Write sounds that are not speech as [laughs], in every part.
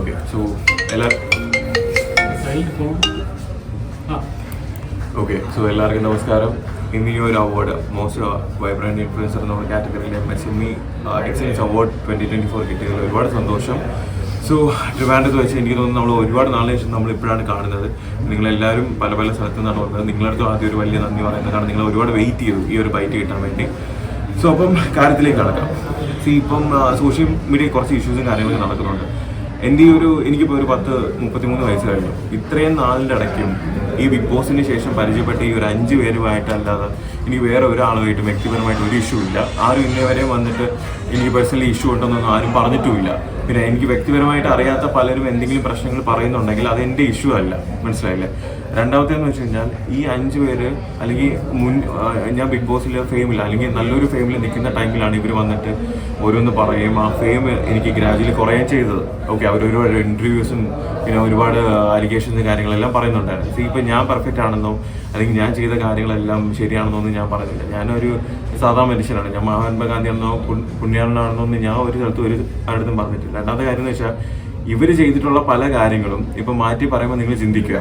Okay so എല്ലാ okay so എല്ലാവർക്കും നമസ്കാരം. ഇന്ന് ഈ ഒരു അവാർഡ് മോസ്റ്റ് വൈബ്രന്റ് ഇൻഫ്ലുവൻസർ എന്നുള്ള കാറ്റഗറിയിലെ M S excellence award twenty twenty four കിട്ടിയതിൽ ഒരുപാട് സന്തോഷം. സോ ട്രിവാൻഡ് വെച്ച് എനിക്ക് തോന്നുന്നു നമ്മൾ ഒരുപാട് നാളിന് ശേഷം നമ്മൾ ഇപ്പോഴാണ് കാണുന്നത്. നിങ്ങളെല്ലാവരും പല പല സ്ഥലത്തു നിന്നാണ് വന്നത്. നിങ്ങളടുത്ത് ആദ്യം ഒരു വലിയ നന്ദി പറയുന്നത് കാരണം നിങ്ങൾ ഒരുപാട് വെയിറ്റ് ചെയ്തു ഈ ഒരു ബൈറ്റ് കിട്ടാൻ വേണ്ടി. സോ അപ്പം കാര്യത്തിലേക്ക് കടക്കാം. സി ഇപ്പം സോഷ്യൽ മീഡിയ കുറച്ച് ഇഷ്യൂസും കാര്യങ്ങളൊക്കെ നടക്കുന്നുണ്ട്. എന്റെ ഈ ഒരു എനിക്കിപ്പോൾ ഒരു പത്ത് മുപ്പത്തിമൂന്ന് വയസ്സ് കഴിഞ്ഞു. ഇത്രയും നാളിന്റെ ഇടയ്ക്കും ഈ ബിഗ് ബോസിന് ശേഷം പരിചയപ്പെട്ട ഈ ഒരു അഞ്ച് പേരുമായിട്ടല്ലാതെ എനിക്ക് വേറെ ഒരാളുമായിട്ടും വ്യക്തിപരമായിട്ട് ഒരു ഇഷ്യൂ ഇല്ല. ആരും ഇന്നേ വരെ വന്നിട്ട് എനിക്ക് പേഴ്സണലി ഇഷ്യൂ ഉണ്ടെന്നൊന്നും ആരും പറഞ്ഞിട്ടുമില്ല. പിന്നെ എനിക്ക് വ്യക്തിപരമായിട്ട് അറിയാത്ത പലരും എന്തെങ്കിലും പ്രശ്നങ്ങൾ പറയുന്നുണ്ടെങ്കിൽ അത് എന്റെ ഇഷ്യൂ അല്ല. മനസ്സിലായില്ലേ? രണ്ടാമത്തേന്ന് വെച്ച് കഴിഞ്ഞാൽ ഈ അഞ്ച് പേര് അല്ലെങ്കിൽ മുൻ ഞാൻ ബിഗ് ബോസിൽ ഫെയിമില്ല അല്ലെങ്കിൽ നല്ലൊരു ഫെയിമിൽ നിൽക്കുന്ന ടൈമിലാണ് ഇവർ വന്നിട്ട് ഓരോന്ന് പറയും ആ ഫെയിം എനിക്ക് ഗ്രാജുവലി കുറയുകയും ചെയ്തത്. ഓക്കെ അവർ ഒരുപാട് ഇന്റർവ്യൂസും പിന്നെ ഒരുപാട് അലിഗേഷൻസ് കാര്യങ്ങളെല്ലാം പറയുന്നുണ്ടായിരുന്നു. സി ഇപ്പം ഞാൻ പെർഫെക്റ്റ് ആണെന്നോ അല്ലെങ്കിൽ ഞാൻ ചെയ്ത കാര്യങ്ങളെല്ലാം ശരിയാണെന്നോ ഒന്നും ഞാൻ പറഞ്ഞില്ല. ഞാനൊരു സാധാ മനുഷ്യനാണ്. ഞാൻ മഹാത്മാഗാന്ധി ആണെന്നോ പുണ്യാളനാണെന്നോ ഒന്നും ഞാൻ ഒരു സ്ഥലത്തും ഒരു അടുത്തും പറഞ്ഞിട്ടില്ല. രണ്ടാമത്തെ കാര്യം എന്ന് വെച്ചാൽ ഇവർ ചെയ്തിട്ടുള്ള പല കാര്യങ്ങളും ഇപ്പം മാറ്റി പറയുമ്പോൾ നിങ്ങൾ ചിന്തിക്കുക.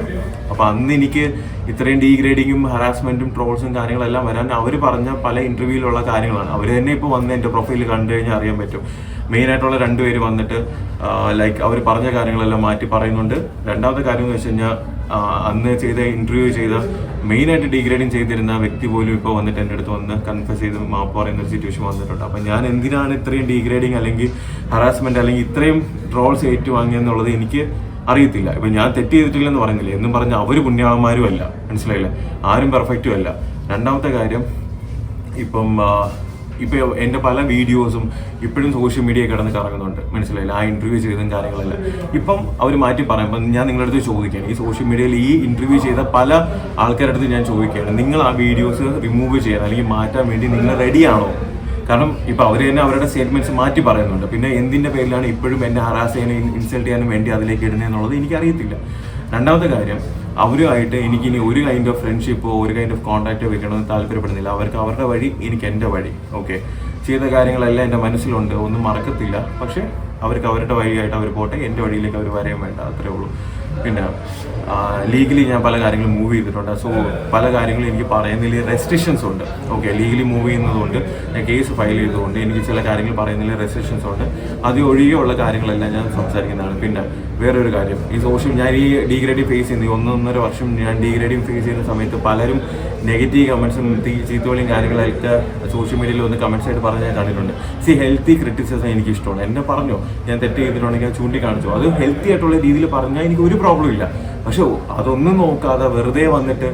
അപ്പം അന്ന് എനിക്ക് ഇത്രയും ഡീഗ്രേഡിങ്ങും ഹറാസ്മെന്റും ട്രോൾസും കാര്യങ്ങളെല്ലാം വരാൻ അവർ പറഞ്ഞ പല ഇന്റർവ്യൂവിലുള്ള കാര്യങ്ങളാണ്. അവർ തന്നെ ഇപ്പോൾ വന്ന് എന്റെ പ്രൊഫൈൽ കണ്ടു കഴിഞ്ഞാൽ അറിയാൻ പറ്റും. മെയിൻ ആയിട്ടുള്ള രണ്ടുപേര് വന്നിട്ട് ലൈക്ക് അവർ പറഞ്ഞ കാര്യങ്ങളെല്ലാം മാറ്റി പറയുന്നുണ്ട്. രണ്ടാമത്തെ കാര്യം എന്ന് വെച്ച് കഴിഞ്ഞാൽ അന്ന് ചെയ്ത ഇന്റർവ്യൂ ചെയ്ത മെയിനായിട്ട് ഡിഗ്രേഡിങ് ചെയ്തിരുന്ന വ്യക്തി പോലും ഇപ്പോൾ വന്നിട്ട് എന്റെ അടുത്ത് വന്ന് കൺഫ്യസ് ചെയ്ത് മാപ്പ് പറയുന്ന ഒരു സിറ്റുവേഷൻ വന്നിട്ടുണ്ട്. അപ്പം ഞാൻ എന്തിനാണ് ഇത്രയും ഡീഗ്രേഡിങ് അല്ലെങ്കിൽ ഹറാസ്മെന്റ് അല്ലെങ്കിൽ ഇത്രയും ട്രോൾസ് ഏറ്റുവാങ്ങിയെന്നുള്ളത് എനിക്ക് അറിയത്തില്ല. ഇപ്പം ഞാൻ തെറ്റ് ചെയ്തിട്ടില്ലെന്ന് പറഞ്ഞില്ല എന്നും പറഞ്ഞ അവർ പുണ്യാളന്മാരും അല്ല. മനസ്സിലായില്ലേ? ആരും പെർഫെക്റ്റും അല്ല. രണ്ടാമത്തെ കാര്യം ഇപ്പം ആ, ഇപ്പൊ എന്റെ പല വീഡിയോസും ഇപ്പോഴും സോഷ്യൽ മീഡിയ കിടന്ന് കറങ്ങുന്നുണ്ട്. മനസ്സിലായില്ല? ആ ഇന്റർവ്യൂ ചെയ്തും കാര്യങ്ങളെല്ലാം. ഇപ്പം അവർ മാറ്റി പറയുമ്പോൾ ഞാൻ നിങ്ങളുടെ അടുത്ത് ചോദിക്കുകയാണ് ഈ സോഷ്യൽ മീഡിയയിൽ ഈ ഇന്റർവ്യൂ ചെയ്ത പല ആൾക്കാരുടെ അടുത്ത് ഞാൻ ചോദിക്കുകയാണ്. നിങ്ങൾ ആ വീഡിയോസ് റിമൂവ് ചെയ്യാൻ അല്ലെങ്കിൽ മാറ്റാൻ വേണ്ടി നിങ്ങൾ റെഡിയാണോ കാരണം ഇപ്പോൾ അവർ തന്നെ അവരുടെ സ്റ്റേറ്റ്മെന്റ്സ് മാറ്റി പറയുന്നുണ്ട്. പിന്നെ എന്തിന്റെ പേരിലാണ് ഇപ്പോഴും എന്നെ ഹറാസ് ചെയ്യാനും ഇൻസൾട്ട് ചെയ്യാനും വേണ്ടി അതിലേക്ക് ഇടുന്നതെന്നുള്ളത് എനിക്കറിയത്തില്ല. രണ്ടാമത്തെ കാര്യം അവരുമായിട്ട് എനിക്ക് ഇനി ഒരു കൈൻഡ് ഓഫ് ഫ്രണ്ട്ഷിപ്പോ ഒരു കൈൻഡ് ഓഫ് കോൺടാക്റ്റോ വെക്കണമെന്ന് താല്പര്യപ്പെടുന്നില്ല. അവർക്ക് അവരുടെ വഴി എനിക്ക് എന്റെ വഴി ഓക്കെ ചെയ്ത കാര്യങ്ങളെല്ലാം എന്റെ മനസ്സിലുണ്ട് ഒന്നും മറക്കത്തില്ല. പക്ഷെ അവർക്ക് അവരുടെ വഴിയായിട്ട് അവർ പോട്ടെ എന്റെ വഴിയിലേക്ക് അവർ വരയും വേണ്ട അത്രേ ഉള്ളൂ. പിന്നെ ലീഗലി ഞാൻ പല കാര്യങ്ങളും മൂവ് ചെയ്തിട്ടുണ്ട്. സോ പല കാര്യങ്ങളും എനിക്ക് പറയുന്നതിൽ റെസ്ട്രിക്ഷൻസ് ഉണ്ട്. ഓക്കെ ലീഗലി മൂവ് ചെയ്യുന്നതുകൊണ്ട് ഞാൻ കേസ് ഫയൽ ചെയ്തുകൊണ്ട് എനിക്ക് ചില കാര്യങ്ങൾ പറയുന്നതിൽ റെസ്ട്രിക്ഷൻസ് ഉണ്ട്. അത് ഒഴികെയുള്ള കാര്യങ്ങളെല്ലാം ഞാൻ സംസാരിക്കുന്നതാണ്. പിന്നെ വേറൊരു കാര്യം. ഈ സോഷ്യൽ ഞാൻ ഈ ഡിഗ്രേഡി ഫേസ് ചെയ്യുന്ന ഒന്നൊന്നര വർഷം ഞാൻ ഡിഗ്രേഡി ഫേസ് ചെയ്യുന്ന സമയത്ത് പലരും നെഗറ്റീവ് കമൻസും ചീത്തോളിയും കാര്യങ്ങളായിട്ട് സോഷ്യൽ മീഡിയയിൽ വന്ന് കമൻസ് ആയിട്ട് പറഞ്ഞ് ഞാൻ കണ്ടിട്ടുണ്ട്. സി ഹെൽത്തി ക്രിറ്റിസിസം എനിക്ക് ഇഷ്ടമാണ്. എന്നെ പറഞ്ഞു. ഞാൻ തെറ്റ് ചെയ്തിട്ടുണ്ടെങ്കിൽ ചൂണ്ടിക്കാണിച്ചു. അത് ഹെൽത്തി ആയിട്ടുള്ള രീതിയിൽ പറഞ്ഞാൽ എനിക്ക് ഒരു പ്രോബ്ലം ഇല്ല. പക്ഷെ അതൊന്നും നോക്കാതെ വെറുതെ വന്നിട്ട്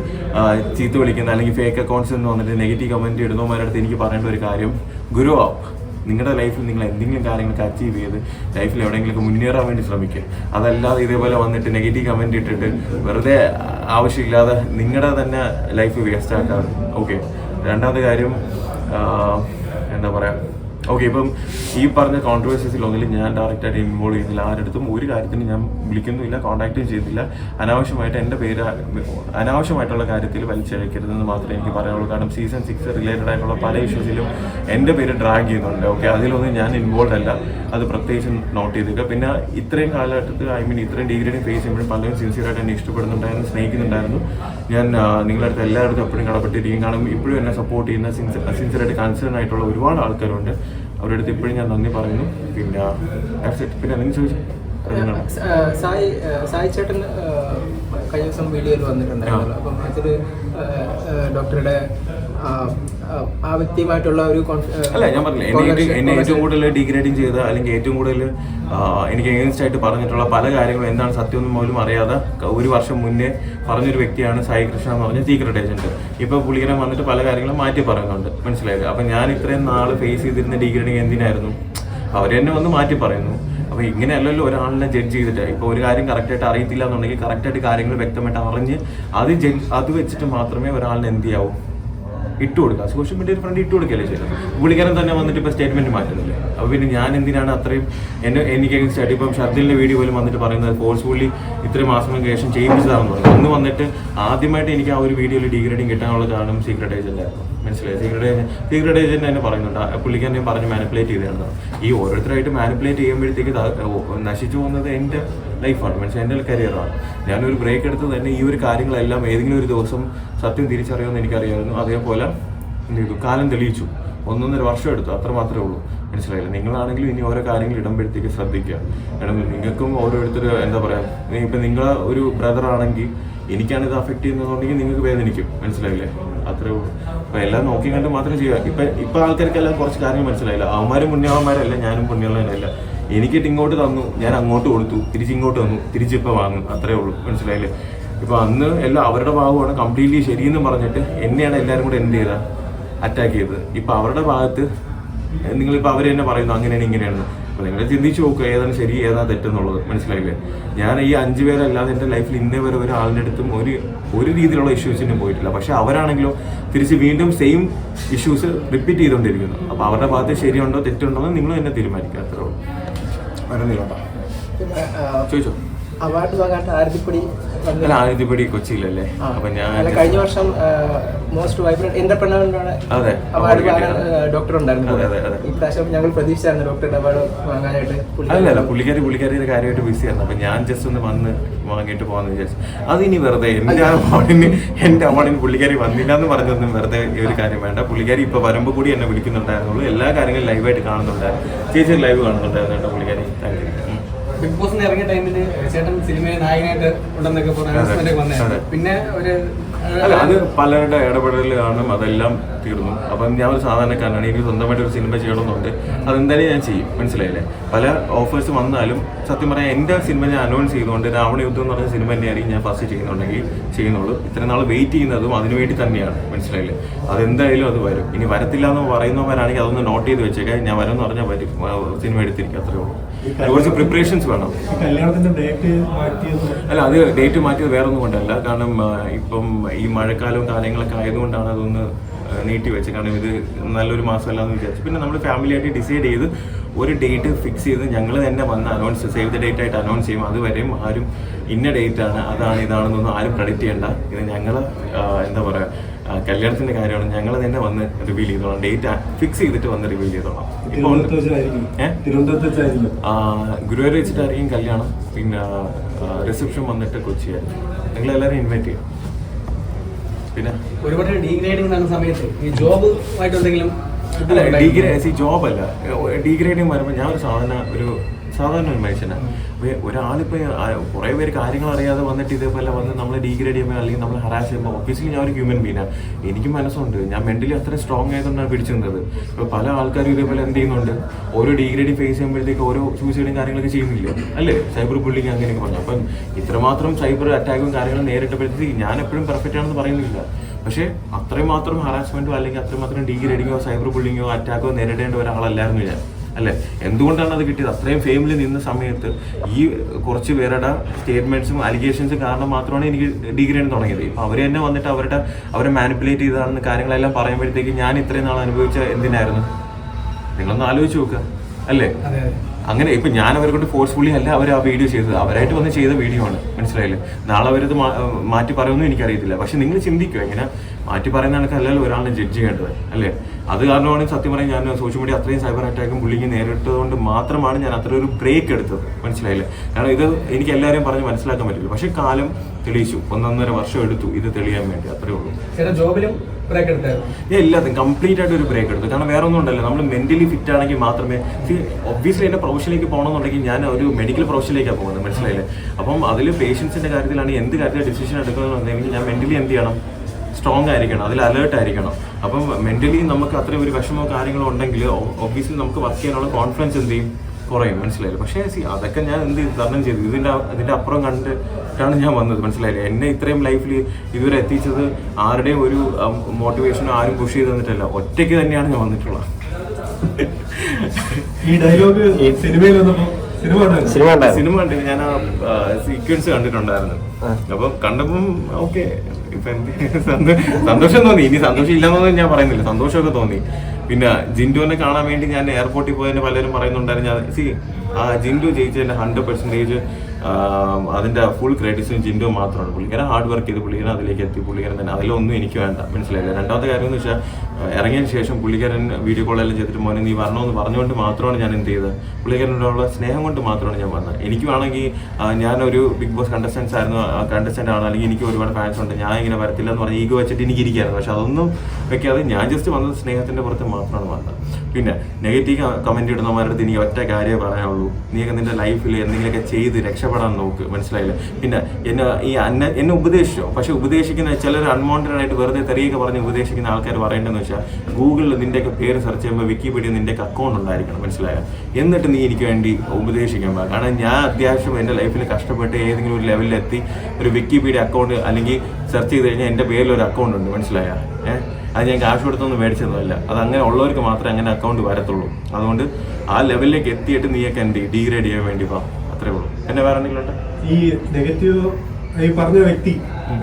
ചീത്ത വിളിക്കുന്ന അല്ലെങ്കിൽ ഫേക്ക് അക്കൗണ്ട്സ് എന്ന് വന്നിട്ട് നെഗറ്റീവ് കമന്റ് ഇടുന്നവന്മാരുടെ അടുത്ത് എനിക്ക് പറയേണ്ട ഒരു കാര്യം ഗുരു ആവും. നിങ്ങളുടെ ലൈഫിൽ നിങ്ങൾ എന്തെങ്കിലും കാര്യങ്ങളൊക്കെ അച്ചീവ് ചെയ്ത് ലൈഫിൽ എവിടെയെങ്കിലും മുന്നേറാൻ വേണ്ടി ശ്രമിക്കുക അതല്ലാതെ ഇതേപോലെ വന്നിട്ട് നെഗറ്റീവ് കമന്റ് ഇട്ടിട്ട് വെറുതെ ആവശ്യമില്ലാതെ നിങ്ങളുടെ തന്നെ ലൈഫ് വേസ്റ്റ് ആക്കാറ്. ഓക്കെ രണ്ടാമത്തെ കാര്യം എന്താ പറയുക ഓക്കെ ഇപ്പം ഈ പറഞ്ഞ കോൺട്രവേഴ്സീസിൽ ഒന്നിലും ഞാൻ ഡയറക്റ്റായിട്ട് ഇൻവോൾവ് ചെയ്യുന്നില്ല. ആരുടെ ഒരു കാര്യത്തിന് ഞാൻ വിളിക്കുന്നുമില്ല കോൺടാക്റ്റും ചെയ്യുന്നില്ല. അനാവശ്യമായിട്ട് എന്റെ പേര് അനാവശ്യമായിട്ടുള്ള കാര്യത്തിൽ വലിച്ചഴക്കരുതെന്ന് മാത്രമേ എനിക്ക് പറയാനുള്ളൂ. കാരണം സീസൺ സിക്സ് റിലേറ്റഡ് ആയിട്ടുള്ള പല ഇഷ്യൂസിലും എന്റെ പേര് ഡ്രാഗ് ചെയ്യുന്നുണ്ട്. ഓക്കെ അതിലൊന്നും ഞാൻ ഇൻവോൾവ് അല്ല. അത് പ്രത്യേകിച്ച് നോട്ട് ചെയ്തേക്കുക പിന്നെ ഇത്രയും കാലഘട്ടത്തിൽ ഐ മീൻ ഇത്രയും ഡിഗ്രിയും ഫേസ് ചെയ്യുമ്പോഴും പലരും സിൻസിയറായിട്ട് എന്നെ ഇഷ്ടപ്പെടുന്നുണ്ടായിരുന്നു സ്നേഹിക്കുന്നുണ്ടായിരുന്നു. ഞാൻ നിങ്ങളുടെ അടുത്ത് എല്ലായിടത്തും എപ്പോഴും കടപ്പെട്ടിരിക്കും കാരണം ഇപ്പോഴും എന്നെ സപ്പോർട്ട് ചെയ്യുന്ന സിൻസിയറായിട്ട് കൺസേൺ ആയിട്ടുള്ള ഒരുപാട് ആൾക്കാരുണ്ട്. അവരുടെ അടുത്ത് ഇപ്പോഴും ഞാൻ നന്ദി പറയുന്നു. പിന്നെ പിന്നെ എന്തെങ്കിലും ചോദിച്ചു? സായി സായി ചേട്ടൻ കഴിഞ്ഞ ദിവസം വീഡിയോയിൽ വന്നിട്ടുണ്ടായിരുന്നു. അപ്പം അതിൽ ഡോക്ടറുടെ ആ, വ്യക്തിയുമായിട്ടുള്ള ഒരു അല്ല ഞാൻ പറഞ്ഞില്ല എന്നെ എന്നെ ഏറ്റവും കൂടുതൽ ഡിഗ്രേഡിങ് ചെയ്ത അല്ലെങ്കിൽ ഏറ്റവും കൂടുതൽ എനിക്ക് എഗൈൻസ്റ്റ് ആയിട്ട് പറഞ്ഞിട്ടുള്ള പല കാര്യങ്ങളും എന്താണ് സത്യം എന്ന് പോലും അറിയാതെ ഒരു വർഷം മുന്നേ പറഞ്ഞൊരു വ്യക്തിയാണ് സായി കൃഷ്ണ എന്ന് പറഞ്ഞ സീക്രട്ട് ഏജന്റ് ഇപ്പൊ പുള്ളിക്കനെ വന്നിട്ട് പല കാര്യങ്ങളും മാറ്റി പറയുന്നുണ്ട്. മനസ്സിലായത് അപ്പൊ ഞാൻ ഇത്രയും നാൾ ഫേസ് ചെയ്തിരുന്ന ഡീഗ്രേഡിങ് എന്തിനായിരുന്നു? അവർ തന്നെ വന്ന് മാറ്റി പറയുന്നു. അപ്പൊ ഇങ്ങനെയല്ലല്ലോ ഒരാളിനെ ജഡ്ജ് ചെയ്തിട്ട്. ഇപ്പൊ ഒരു കാര്യം കറക്റ്റ് ആയിട്ട് അറിയത്തില്ല എന്നുണ്ടെങ്കിൽ കറക്റ്റ് ആയിട്ട് കാര്യങ്ങൾ വ്യക്തമായിട്ട് അറിഞ്ഞ് അത് ജഡ്ജ് അത് വെച്ചിട്ട് മാത്രമേ ഒരാളിനെ എന്ത് ചെയ്യാവൂ? ഇട്ട് കൊടുക്കുക സോഷ്യൽ മീഡിയയിൽ ഫ്രണ്ട് ഇട്ട് കൊടുക്കുകയല്ലേ ചെയ്യുന്നത്? പുള്ളിക്കാരൻ തന്നെ വന്നിട്ട് ഇപ്പോൾ സ്റ്റേറ്റ്മെന്റ് മാറ്റുന്നില്ല അപ്പോൾ പിന്നെ ഞാൻ എന്തിനാണ് അത്രയും എന്നെ എനിക്ക് സ്റ്റഡി ഇപ്പം ഷർദിലിന്റെ വീഡിയോ പോലും വന്നിട്ട് പറയുന്നത് ഫോഴ്സ്ഫുള്ളി ഇത്രയും മാസങ്ങൾക്ക് ശേഷം ചെയ്യിപ്പിച്ചതാണെന്ന് പറഞ്ഞു. അന്ന് വന്നിട്ട് ആദ്യമായിട്ട് എനിക്ക് ആ ഒരു വീഡിയോയിൽ ഡിഗ്രേഡിങ് കിട്ടാനുള്ള കാരണം സീക്രട്ട് ഏജന്റ് ആയിരുന്നു. മനസ്സിലായി? സീക്രട്ട് സീക്രട്ട് ഏജന്റ് തന്നെ പറയുന്നുണ്ട്. പുള്ളിക്കാരനെ പറഞ്ഞ് മാനിപ്പുലേറ്റ് ചെയ്തതാണ് ഈ ഓരോരുത്തരായിട്ട് മാനിപ്പുലേറ്റ് ചെയ്യുമ്പോഴത്തേക്ക് നശിച്ചു പോകുന്നത് എന്റെ ലൈഫാണ് മനുഷ്യന്റെ കരിയറാണ് ഞാനൊരു ബ്രേക്ക് എടുത്ത് തന്നെ ഈ ഒരു കാര്യങ്ങളെല്ലാം ഏതെങ്കിലും ഒരു ദിവസം സത്യം തിരിച്ചറിയുമെന്ന് എനിക്കറിയാമായിരുന്നു അതേപോലെ എന്ത് കാലം തെളിയിച്ചു. ഒന്നൊന്നര വർഷം എടുത്തു. അത്ര മാത്രമേ ഉള്ളൂ. മനസ്സിലായില്ല? നിങ്ങളാണെങ്കിലും ഇനി ഓരോ കാര്യങ്ങൾ ഇടുമ്പോഴത്തേക്ക് ശ്രദ്ധിക്കുക. കാരണം നിങ്ങൾക്കും ഓരോരുത്തർ എന്താ പറയുക ഇപ്പം നിങ്ങളെ ഒരു ബ്രദർ ആണെങ്കിൽ എനിക്കാണ് ഇത് അഫക്റ്റ് ചെയ്യുന്നതുണ്ടെങ്കിൽ നിങ്ങൾക്ക് വേദനിക്കും. മനസ്സിലായില്ലേ? അത്രേ ഉള്ളൂ. അപ്പം എല്ലാം നോക്കി കണ്ട് മാത്രമേ ചെയ്യുക. ഇപ്പം ഇപ്പം ആൾക്കാർക്കെല്ലാം കുറച്ച് കാര്യങ്ങൾ മനസ്സിലായില്ല. അവന്മാരും പുണ്യവാന്മാരല്ല ഞാനും പുണ്യമുള്ളവനല്ല എനിക്കിട്ട് ഇങ്ങോട്ട് തന്നു ഞാൻ അങ്ങോട്ട് കൊടുത്തു തിരിച്ചിങ്ങോട്ട് തന്നു തിരിച്ചിപ്പോൾ വാങ്ങും അത്രേ ഉള്ളൂ മനസ്സിലായില്ലേ? ഇപ്പം അന്ന് എല്ലാം അവരുടെ ഭാഗമാണ് കംപ്ലീറ്റ്ലി ശരിയെന്ന് പറഞ്ഞിട്ട് എന്നെയാണ് എല്ലാവരും കൂടെ എന്ത് ചെയ്ത അറ്റാക്ക് ചെയ്തത്. ഇപ്പം അവരുടെ ഭാഗത്ത് നിങ്ങളിപ്പോൾ അവർ തന്നെ പറയുന്നു അങ്ങനെയാണ് ഇങ്ങനെയാണ്. അപ്പോൾ നിങ്ങൾ ചിന്തിച്ച് നോക്കുക ഏതാണ് ശരി ഏതാണ് തെറ്റെന്നുള്ളത് മനസ്സിലായില്ലേ? ഞാൻ ഈ അഞ്ച് പേരല്ലാതെ എന്റെ ലൈഫിൽ ഇന്നേ വരെ ഒരാളിന്റെ അടുത്തും ഒരു ഒരു രീതിയിലുള്ള ഇഷ്യൂസിനും പോയിട്ടില്ല. പക്ഷെ അവരാണെങ്കിലും തിരിച്ച് വീണ്ടും സെയിം ഇഷ്യൂസ് റിപ്പീറ്റ് ചെയ്തുകൊണ്ടിരിക്കുന്നു. അപ്പോൾ അവരുടെ ഭാഗത്ത് ശരിയുണ്ടോ തെറ്റുണ്ടോ എന്ന് നിങ്ങൾ തന്നെ തീരുമാനിക്കുക അത്രേ ഉള്ളൂ. പിന്നെ ചോദിച്ചോ. അവാർഡ് വാങ്ങാൻ ആരതിപ്പടി അല്ല ആദ്യപടി കൊച്ചിയിലല്ലേ. അപ്പൊ ഞാൻ കഴിഞ്ഞ വർഷം മോസ്റ്റ് വൈബ്രന്റ് എന്റർപ്രണറിന്റെ അതെ അവാർഡ്. ഡോക്ടർ ഉണ്ടായിരുന്നു അതെ, അതെ, അതെ. ഞങ്ങൾ പ്രതീക്ഷിച്ചായിരുന്നു ഡോക്ടറുടെ അവാർഡ് വാങ്ങാനായിട്ട് പുള്ളി- അല്ല അല്ല പുള്ളിക്കാരി പുള്ളിക്കാരിയുടെ കാര്യമായിട്ട് ബിസി ആയിരുന്നു. അപ്പൊ ഞാൻ ജസ്റ്റ് ഒന്ന് വന്ന് വാങ്ങിയിട്ട് പോകാന്ന് വിചാരിച്ചു. ഇനി വെറുതെ എന്റെ അവാർഡിന് എന്റെ അവാർഡിന് പുള്ളിക്കാരി വന്നില്ല എന്ന് പറഞ്ഞൊന്നും വെറുതെ ഈ ഒരു കാര്യം വേണ്ട. പുള്ളിക്കാരി ഇപ്പൊ വരുമ്പോൾ കൂടി എന്നെ വിളിക്കുന്നുണ്ടായിരുന്നുള്ളൂ. എല്ലാ കാര്യങ്ങളും ലൈവായിട്ട് കാണുന്നുണ്ടായിരുന്നു. ചേച്ചി ലൈവ് കാണുന്നുണ്ടായിരുന്നു കേട്ടോ പുള്ളിക്കാരി. താങ്ക് യു ബിഗ് ബോസിന് ഇറങ്ങിയ ടൈമിൽ ചേട്ടൻ സിനിമയിൽ നായകനായിട്ട് ഉണ്ടെന്നൊക്കെ announcement വന്നേ. പിന്നെ ഒരു അല്ല അത് പലരുടെ ഇടപെടൽ കാരണം അതെല്ലാം തീർന്നു. അപ്പം ഞാൻ ഒരു സാധാരണക്കാരനാണ്. എനിക്ക് സ്വന്തമായിട്ട് ഒരു സിനിമ ചെയ്യണമെന്നുണ്ട്. അതെന്തായാലും ഞാൻ ചെയ്യും. മനസ്സിലായില്ലേ? പല ഓഫേഴ്സ് വന്നാലും സത്യം പറയാൻ എന്റെ സിനിമ ഞാൻ അനൗൺസ് ചെയ്തുകൊണ്ട് രാവണ യുദ്ധം എന്ന് പറഞ്ഞ സിനിമ തന്നെയായിരിക്കും ഞാൻ ഫസ്റ്റ് ചെയ്യുന്നുണ്ടെങ്കിൽ ചെയ്യുന്നുള്ളൂ. ഇത്രയും നാൾ വെയിറ്റ് ചെയ്യുന്നതും അതിനുവേണ്ടി തന്നെയാണ്. മനസ്സിലായില്ലേ? അതെന്തായാലും അത് വരും. ഇനി വരത്തില്ല എന്ന് പറയുന്നവരാണെങ്കിൽ അതൊന്ന് നോട്ട് ചെയ്ത് വെച്ചേക്കാം. ഞാൻ വരും എന്ന് പറഞ്ഞാൽ വരും സിനിമ എടുത്തിരിക്കും. അത്രേ ഉള്ളൂ. കുറച്ച് പ്രിപ്പറേഷൻസ് വേണം കല്യാണത്തിന്റെ ഡേറ്റ് മാറ്റിയത് അല്ല അത് ഡേറ്റ് മാറ്റിയത് വേറെ ഒന്നും കൊണ്ടല്ല. കാരണം ഇപ്പം ഈ മഴക്കാലവും കാര്യങ്ങളൊക്കെ ആയതുകൊണ്ടാണ് അതൊന്ന് നീട്ടി വെച്ചത്. കാരണം ഇത് നല്ലൊരു മാസമല്ല എന്ന് വിചാരിച്ചു. പിന്നെ നമ്മൾ ഫാമിലി ആയിട്ട് ഡിസൈഡ് ചെയ്ത് ഒരു ഡേറ്റ് ഫിക്സ് ചെയ്ത് ഞങ്ങൾ തന്നെ വന്ന് അനൗൺസ് സേവ് ദ ഡേറ്റ് ആയിട്ട് അനൗൺസ് ചെയ്യും. അതുവരെയും ആരും ഇന്ന ഡേറ്റ് ആണ് അതാണ് ഇതാണെന്നൊന്നും ആരും പ്രഡിക്റ്റ് ചെയ്യണ്ട. ഇത് ഞങ്ങൾ കല്യാണത്തിന്റെ കാര്യമാണ് ഞങ്ങൾ തന്നെ വന്ന് റിവീൽ ചെയ്തോളാം. ഡേറ്റ് ഫിക്സ് ചെയ്തിട്ട് വന്ന് റിവീൽ ചെയ്തോളാം. ഗുരുവായൂർ വെച്ചിട്ടായിരിക്കും കല്യാണം. പിന്നെ റിസപ്ഷൻ വന്നിട്ട് കൊച്ചിയായിരിക്കും. നിങ്ങൾ എല്ലാവരും ഇൻവൈറ്റ് ചെയ്യാം പിന്നെ? ഒരുപാട് ഡീഗ്രേഡിംഗ് നടന്ന സമയത്ത്. ഈ ജോബ് ആയിട്ട് എന്തെങ്കിലും അല്ല ഡിഗ്രേ സി ജോബ് അല്ല. ഡിഗ്രേഡിങ് വരുമ്പോൾ ഞാൻ ഒരു സാധാരണ ഒരു സാധാരണ ഒരു മനുഷ്യനാണ് ഒരാളിപ്പോ കുറേ പേര് കാര്യങ്ങൾ അറിയാതെ വന്നിട്ട് ഇതേപോലെ വന്ന് നമ്മൾ ഡീഗ്രേഡ് ചെയ്യുമ്പോൾ അല്ലെങ്കിൽ നമ്മൾ ഹറാസ് ചെയ്യുമ്പോൾ ഒബ്വിയസ്ലി ഞാൻ ഒരു ഹ്യൂമൻ ബീനാണ് എനിക്ക് മനസ്സുണ്ട്. ഞാൻ മെന്റലി അത്ര സ്ട്രോങ് ആയതുകൊണ്ടാണ് പിടിച്ചു നിന്നത് ഇപ്പോൾ പല ആൾക്കാരും ഇതേപോലെ എന്ത് ചെയ്യുന്നുണ്ട്? ഓരോ ഡിഗ്രേഡ് ഫേസ് ചെയ്യുമ്പോഴത്തേക്ക് ഓരോ സൂസൈഡും കാര്യങ്ങളൊക്കെ ചെയ്യുന്നില്ല? അല്ലേ? സൈബർ ബുള്ളിങ് അങ്ങനെയൊക്കെ പറഞ്ഞു. അപ്പം ഇത്രമാത്രം സൈബർ അറ്റാക്കും കാര്യങ്ങളും നേരിട്ടപ്പോഴത്തേക്ക് ഞാൻ എപ്പോഴും പെർഫെക്റ്റ് ആണെന്ന് പറയുന്നില്ല. പക്ഷേ അത്രയും മാത്രം ഹറാസ്മെന്റോ അല്ലെങ്കിൽ അത്രമാത്രം ഡീഗ്രേഡിങ്ങോ സൈബർ ബുള്ളിങ്ങോ അറ്റാക്കോ നേരിടേണ്ട ഒരാളല്ലായിരുന്നു ഞാൻ. അല്ലേ? എന്തുകൊണ്ടാണ് അത് കിട്ടിയത്? അത്രയും ഫെയിമിൽ നിന്ന സമയത്ത് ഈ കുറച്ച് പേരുടെ സ്റ്റേറ്റ്മെന്റ്സും അലിഗേഷൻസും കാരണം മാത്രമാണ് എനിക്ക് ഡിഗ്രേഡ് തുടങ്ങിയത്. ഇപ്പൊ അവർ തന്നെ വന്നിട്ട് അവരുടെ അവരെ മാനിപ്പുലേറ്റ് ചെയ്തതാണെന്ന് കാര്യങ്ങളെല്ലാം പറയുമ്പോഴത്തേക്ക് ഞാൻ ഇത്രയും നാൾ അനുഭവിച്ച എന്തിനായിരുന്നു? നിങ്ങളൊന്ന് ആലോചിച്ച് നോക്കുക. അല്ലേ? അങ്ങനെ ഇപ്പൊ ഞാൻ അവരെ കൊണ്ട് ഫോഴ്സ്ഫുള്ളി അല്ല അവർ ആ വീഡിയോ ചെയ്തത്. അവരായിട്ട് വന്ന് ചെയ്ത വീഡിയോ ആണ്. മനസ്സിലായില്ലേ? നാളെ അവരത് മാറ്റി പറയുമെന്നും എനിക്കറിയത്തില്ല. പക്ഷെ നിങ്ങൾ ചിന്തിക്കുക ഇങ്ങനെ മാറ്റി പറയുന്ന ആൾക്കല്ലല്ലോ ഒരാളിനെ ജഡ്ജ് ചെയ്യേണ്ടത്. അല്ലേ? അത് കാരണമാണ് സത്യം പറയാൻ ഞാൻ സോഷ്യൽ മീഡിയ അത്രയും സൈബർ അറ്റാക്കും ബുള്ളിങ് നേരിട്ടതുകൊണ്ട് മാത്രമാണ് ഞാൻ അത്ര ഒരു ബ്രേക്ക് എടുത്തത്. മനസ്സിലായില്ലേ? കാരണം ഇത് എനിക്ക് എല്ലാവരെയും പറഞ്ഞ് മനസ്സിലാക്കാൻ പറ്റില്ല. പക്ഷെ കാലം തെളിയിച്ചു. ഒന്നൊന്നര വർഷം എടുത്തു ഇത് തെളിയാൻ വേണ്ടി. അത്രേ ഉള്ളൂ. ജോബിലും ബ്രേക്ക് എടുത്തായിരുന്നു. കംപ്ലീറ്റ് ആയിട്ട് ഒരു ബ്രേക്ക് എടുത്തു. കാരണം വേറെ ഒന്നും ഉണ്ടല്ലോ. നമ്മൾ മെന്റലി ഫിറ്റ് ആണെങ്കിൽ മാത്രമേ ഒബ്വിയസ്ലി എന്റെ പ്രൊഫഷനിലേക്ക് പോകണമെന്നുണ്ടെങ്കിൽ ഞാൻ ഒരു മെഡിക്കൽ പ്രൊഫഷനിലേക്കാണ് പോകുന്നത്. മനസ്സിലായില്ലേ? അപ്പം അതിൽ പേഷ്യൻസിന്റെ കാര്യത്തിലാണ് എന്ത് കാര്യത്തിൽ ഡിസിഷൻ എടുക്കണമെന്നുണ്ടെങ്കിൽ ഞാൻ മെന്റലി എന്ത് ചെയ്യണം? സ്ട്രോങ് ആയിരിക്കണം. അതിൽ അലേർട്ട് ആയിരിക്കണം. അപ്പം മെന്റലി നമുക്ക് അത്രയും ഒരു വിഷമോ കാര്യങ്ങളോ ഉണ്ടെങ്കിൽ ഒബ്വിയസ്ലി നമുക്ക് വർക്ക് ചെയ്യാനുള്ള കോൺഫിഡൻസ് എന്ത് ചെയ്യും? കുറയും മനസ്സിലായില്ല? പക്ഷേ സി അതൊക്കെ ഞാൻ എന്ത്? തരണം ചെയ്തു. ഇതിന്റെ ഇതിന്റെ അപ്പുറം കണ്ടിട്ടാണ് ഞാൻ വന്നത് മനസ്സിലായില്ല? എന്നെ ഇത്രയും ലൈഫിൽ ഇതുവരെ എത്തിച്ചത് ആരുടെയും ഒരു മോട്ടിവേഷനും ആരും പുഷ് ചെയ്ത് തന്നിട്ടല്ല. ഒറ്റയ്ക്ക് തന്നെയാണ് ഞാൻ വന്നിട്ടുള്ളത്. ഈ ഡയലോഗ് സിനിമയിൽ സിനിമ സിനിമ കണ്ടിട്ട് ഞാൻ ആ സീക്വൻസ് കണ്ടിട്ടുണ്ടായിരുന്നു. അപ്പൊ കണ്ടപ്പം ഓക്കെ [laughs] സന്തോഷം തോന്നി. ഇനി സന്തോഷം ഇല്ലെന്നൊന്നും ഞാൻ പറയുന്നില്ല. സന്തോഷമൊക്കെ തോന്നി. പിന്നെ ജിൻഡുവിനെ കാണാൻ വേണ്ടി ഞാൻ എയർപോർട്ടിൽ പോയതിന് പലരും പറയുന്നുണ്ടായിരുന്നു. ഞാൻ സി ആ ജിൻഡു ജയിച്ചതിന്റെ ഹൺഡ്രഡ് പെർസെന്റേജ് അതിന്റെ ഫുൾ ക്രെഡിറ്റ്സും ജിൻഡു മാത്രമാണ്. പുള്ളിക്കാരൻ ഹാർഡ് വർക്ക് ചെയ്ത്. പുള്ളിക്കാരൻ അതിലേക്ക് എത്തി. പുള്ളിക്കാരൻ തന്നെ. അതിലൊന്നും എനിക്ക് വേണ്ട. മനസ്സിലായില്ല? രണ്ടാമത്തെ കാര്യം എന്ന് വെച്ചാൽ ഇറങ്ങിയതിന് ശേഷം പുള്ളിക്കാരൻ വീഡിയോ കോളെല്ലാം ചെയ്തിട്ട് മോനെ നീ വരണമെന്ന് പറഞ്ഞുകൊണ്ട് മാത്രമാണ് ഞാൻ എന്ത് ചെയ്തത്? പുള്ളിക്കാരനോടുള്ള സ്നേഹം കൊണ്ട് മാത്രമാണ് ഞാൻ വന്നത്. എനിക്ക് വേണമെങ്കിൽ ഞാനൊരു ബിഗ് ബോസ് കണ്ടസ്റ്റൻസ് ആയിരുന്നു കണ്ടസ്റ്റന്റ് ആണ്. അല്ലെങ്കിൽ എനിക്ക് ഒരുപാട് ഫാൻസ് ഉണ്ട്. ഞാൻ ഇങ്ങനെ വരത്തില്ല എന്ന് പറഞ്ഞ് ഈഗോ വെച്ചിട്ട് എനിക്ക് ഇരിക്കുകയായിരുന്നു പക്ഷെ അതൊന്നും വെക്കാതെ ഞാൻ ജസ്റ്റ് വന്നത് സ്നേഹത്തിന്റെ പുറത്ത് മാത്രമാണ് വന്നത്. പിന്നെ നെഗറ്റീവ് കമന്റ് ഇടുന്നവരുടെ എനിക്ക് ഒറ്റ കാര്യമേ പറയാനുള്ളൂ. നീയൊക്കെ നിന്റെ ലൈഫിൽ എന്തെങ്കിലുമൊക്കെ ചെയ്ത് രക്ഷപ്പെടാൻ നോക്ക്. മനസ്സിലായില്ല? പിന്നെ എന്നെ ഈ അന്ന എന്നെ ഉപദേശിച്ചോ? പക്ഷെ ഉപദേശിക്കുന്ന ചിലർ അൺവാണ്ടഡ് ആയിട്ട് വെറുതെ തെറിയൊക്കെ പറഞ്ഞ് ഉപദേശിക്കുന്ന ആൾക്കാർ പറയേണ്ടതെന്ന് വെച്ചാൽ ഗൂഗിളിൽ നിന്റെയൊക്കെ പേര് സെർച്ച് ചെയ്യുമ്പോൾ വിക്കിപീഡിയ നിന്റെയൊക്കെ അക്കൗണ്ട് ഉണ്ടായിരിക്കണം മനസ്സിലായോ? എന്നിട്ട് നീ എനിക്ക് വേണ്ടി ഉപദേശിക്കാൻ പാ കാരണം ഞാൻ അത്യാവശ്യം എന്റെ ലൈഫിൽ കഷ്ടപ്പെട്ട് ഏതെങ്കിലും ഒരു ലെവലിലെത്തി ഒരു വിക്കിപീഡിയ അക്കൗണ്ട് അല്ലെങ്കിൽ സെർച്ച് ചെയ്ത് കഴിഞ്ഞാൽ എന്റെ പേരിൽ ഒരു അക്കൗണ്ട് ഉണ്ട് മനസ്സിലായോ? ഏഹ് അത് ഞാൻ കാശ് കൊടുത്തൊന്നും മേടിച്ചതല്ല. അത് അങ്ങനെ ഉള്ളവർക്ക് മാത്രമേ അങ്ങനെ അക്കൗണ്ട് വരത്തുള്ളൂ. അതുകൊണ്ട് ആ ലെവലിലേക്ക് എത്തിയിട്ട് നീയൊക്കെ എന്ത് ഡീഗ്രേഡ് ചെയ്യാൻ വേണ്ടി പോകാം അത്രേ ഉള്ളൂ. എന്നെ വേറെ എന്തെങ്കിലും ഈ നെഗറ്റീവ് ഈ പറഞ്ഞ വ്യക്തി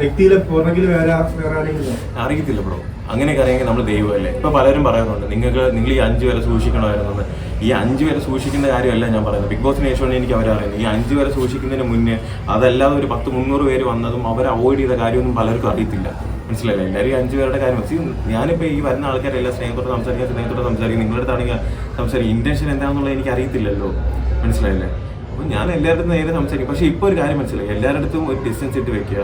വ്യക്തിയിലെ പുറകിൽ വേറെ വേറെ ആരെങ്കിലും അറിയത്തില്ല ബ്രോ. അങ്ങനെയൊക്കെ അറിയാമെങ്കിൽ നമ്മൾ ദൈവമല്ലേ? ഇപ്പൊ പലരും പറയുന്നുണ്ട് നിങ്ങൾക്ക് നിങ്ങൾ ഈ അഞ്ച് വരെ സൂക്ഷിക്കണമായിരുന്നു ഈ അഞ്ച് വരെ സൂക്ഷിക്കുന്ന കാര്യമല്ല ഞാൻ പറയുന്നത്. ബിഗ് ബോസിന് ശേഷമാണ് എനിക്ക് അവരറിയുന്നത് ഈ അഞ്ച് വരെ സൂക്ഷിക്കുന്നതിന് മുന്നേ അതല്ലാതെ ഒരു പത്ത് മുന്നൂറ് പേര് വന്നതും അവർ അവോയ്ഡ് ചെയ്ത കാര്യമൊന്നും പലർക്കും അറിയത്തില്ല. മനസ്സിലായില്ല? എല്ലാവരും അഞ്ച് പേരുടെ കാര്യം വെച്ച് ഞാനിപ്പോൾ ഈ വരുന്ന ആൾക്കാരെല്ലാം സ്നേഹത്തോടെ സംസാരിക്കാൻ സ്നേഹത്തോടെ സംസാരിക്കും. നിങ്ങളുടെ അടുത്താണെങ്കിൽ സംസാരിക്കും. ഇന്റൻഷൻ എന്താണെന്നുള്ളത് എനിക്ക് അറിയത്തില്ലല്ലോ. മനസ്സിലായില്ലേ? അപ്പോൾ ഞാൻ എല്ലാവരുടെ നേരെ സംസാരിക്കും. പക്ഷേ ഇപ്പോൾ ഒരു കാര്യം മനസ്സിലായി. എല്ലാവരുടെ അടുത്തും ഒരു ഡിസ്റ്റൻസ് ഇട്ട് വെക്കുക.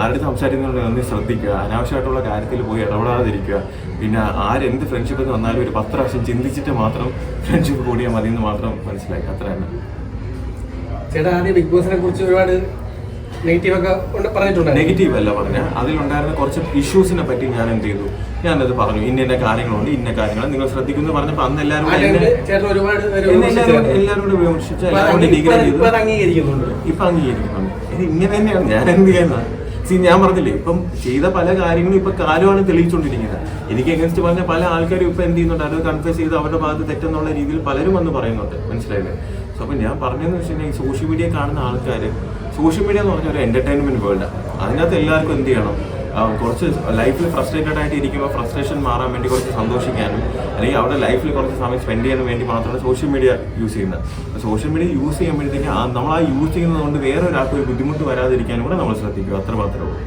ആരുടെ സംസാരിക്കുന്നുണ്ടെങ്കിൽ ഒന്ന് ശ്രദ്ധിക്കുക. അനാവശ്യമായിട്ടുള്ള കാര്യത്തിൽ പോയി ഇടപെടാതിരിക്കുക. പിന്നെ ആരെന്ത് ഫ്രണ്ട്ഷിപ്പ് എന്ന് വന്നാലും ഒരു പത്ത് പ്രാവശ്യം ചിന്തിച്ചിട്ട് മാത്രം ഫ്രണ്ട്ഷിപ്പ് കൂടിയാൽ മതി എന്ന് മാത്രം മനസ്സിലാക്കി അത്ര തന്നെ ചേട്ടാ ആദ്യം ബിഗ് ബോസിനെ കുറിച്ച് ഒരുപാട് നെഗറ്റീവ് ഒക്കെ പറഞ്ഞിട്ടുണ്ട് നെഗറ്റീവ് അല്ല പറഞ്ഞ. അതിലുണ്ടായിരുന്ന കുറച്ച് ഇഷ്യൂസിനെ പറ്റി ഞാൻ എന്ത് ചെയ്തു? ഞാനത് പറഞ്ഞു. ഇന്ന ഇന്ന കാര്യങ്ങളുണ്ട് ഇന്ന കാര്യങ്ങൾ. നിങ്ങൾ ശ്രദ്ധിക്കുന്നു പറഞ്ഞപ്പോൾ അന്ന് എല്ലാവരും ആ കൂടെ എന്നെ- ചേട്ടൻ ഒരുപാട് പേര് എന്നെ എല്ലാവരും വിമർശിച്ചായിരുന്നു. എല്ലാവരും ഇപ്പൊ അംഗീകരിക്കുന്നുണ്ട്. ഇപ്പൊ അംഗീകരിക്കുന്നുണ്ട്. ഇത് ഇങ്ങനെ തന്നെയാണ്. ഞാൻ എന്ത് ചെയ്യാനാ സി ഞാൻ പറഞ്ഞില്ലേ ഇപ്പം ചെയ്ത പല കാര്യങ്ങളും ഇപ്പൊ കാലമാണ് തെളിയിച്ചുകൊണ്ടിരിക്കുന്നത് എനിക്ക് എഗൻസ്റ്റ് പറഞ്ഞ പല ആൾക്കാരും ഇപ്പൊ എന്ത് ചെയ്യുന്നുണ്ട്? അത് കൺഫ്യൂസ് ചെയ്ത് അവരുടെ ഭാഗത്ത് തെറ്റെന്നുള്ള രീതിയിൽ പലരും വന്ന് പറയുന്നുണ്ട്. മനസ്സിലായില്ലേ? സോ അപ്പൊ ഞാൻ പറഞ്ഞതെന്ന് വെച്ചിട്ടുണ്ടെങ്കിൽ സോഷ്യൽ മീഡിയ കാണുന്ന ആൾക്കാർ സോഷ്യൽ മീഡിയ എന്ന് പറഞ്ഞ ഒരു എന്റർടൈൻമെന്റ് വേൾഡാണ് അതിനകത്ത് എല്ലാവർക്കും എന്ത് ചെയ്യണം? കുറച്ച് ലൈഫിൽ ഫ്രസ്ട്രേറ്റഡ് ആയിട്ട് ഇരിക്കുമ്പോൾ ഫ്രസ്ട്രേഷൻ മാറാൻ വേണ്ടി കുറച്ച് സന്തോഷിക്കാനും അല്ലെങ്കിൽ അവിടെ ലൈഫിൽ കുറച്ച് സമയം സ്പെൻഡ് ചെയ്യാനും വേണ്ടി മാത്രമാണ് സോഷ്യൽ മീഡിയ യൂസ് ചെയ്യുന്നത്. സോഷ്യൽ മീഡിയ യൂസ് ചെയ്യുമ്പോഴത്തേക്ക് നമ്മൾ ആ യൂസ് ചെയ്യുന്നത് കൊണ്ട് വേറെ ഒരാൾക്ക് ഒരു ബുദ്ധിമുട്ട് വരാതിരിക്കാനും കൂടെ നമ്മൾ ശ്രദ്ധിക്കുക. അത്ര മാത്രമേ ഉള്ളൂ.